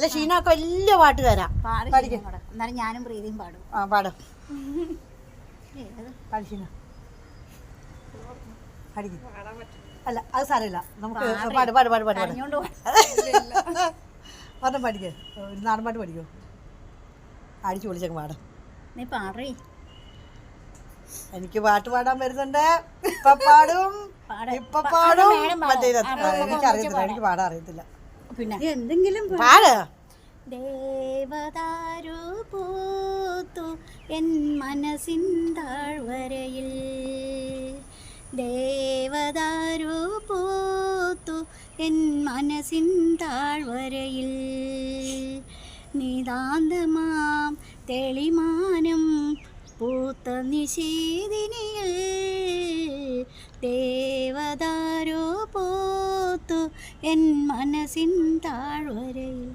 അല്ല ഷീനൊക്കെ വലിയ പാട്ടുകാരാ. എന്നാലും ഞാനും പ്രീതിയും പാടും. ആ പാടും? പാടി ഷീന. അല്ല അത് സാരമില്ല. നമുക്ക് പാട്. പാട് പാട് പാട് പാട്. കരഞ്ഞോണ്ട് പാടും. ഒരെണ്ണം പഠിക്കേ ഒരു നാടൻ പാട്ട് പഠിക്കോ. അടിച്ചു വിളിച്ചങ്ങ് പാടാം. നീ പാടേ. എനിക്ക് പാട്ട് പാടാൻ വരുന്നുണ്ട്. ഇപ്പൊ പാടും. ഇപ്പൊ മറ്റേ. പാടും. എനിക്ക് അറിയത്തില്ല എനിക്ക് പാടാൻ അറിയത്തില്ല. പിന്നെ എന്തെങ്കിലും പാട്. ദേവദാരു പൂത്തു എൻ മനസ്സിൻ താഴ്വരയിൽ. ദേവതാരോ പൂത്തു എൻ മനസ്സിൻ താഴ്വരയിൽ. നിതാന്തമാം തെളിമാനം പൂത്ത നിഷേധിനിയിൽ ദേവദാരു പൂത്തു എൻ മനസ്സിൻ താഴ്വരയിൽ